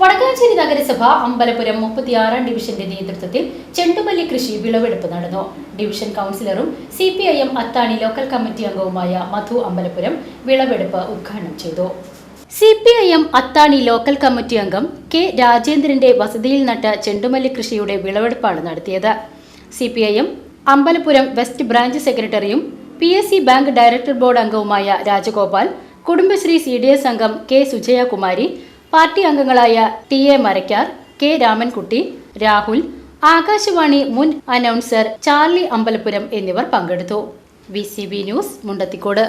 Vadakkanchery നഗരസഭ അമ്പലപുരം മുപ്പത്തിയാറാം ഡിവിഷന്റെ നേതൃത്വത്തിൽ ചെണ്ടുമല്ലി കൃഷി വിളവെടുപ്പ് നടന്നു. Division കൗൺസിലറും C P I M Athani local committee അംഗവുമായ മധു അമ്പലപുരം വിളവെടുപ്പ് ഉദ്ഘാടനം ചെയ്തു. C P I M Athani local committee അംഗം കെ രാജേന്ദ്രന്റെ വസതിയിൽ നട്ട ചെണ്ടുമല്ലി കൃഷിയുടെ വിളവെടുപ്പാണ് നടത്തിയത്. C P I M Ambalapuram west branch സെക്രട്ടറിയും P S C bank director board അംഗവുമായ Rajagopal Kudumbashree C D S അംഗം കെ സുജയകുമാരി പാർട്ടി അംഗങ്ങളായ T A Marakkar K Ramankutty Rahul Akashvani മുൻ അനൗൺസർ ചാർലി അമ്പലപുരം എന്നിവർ പങ്കെടുത്തു. V news Mundathikode.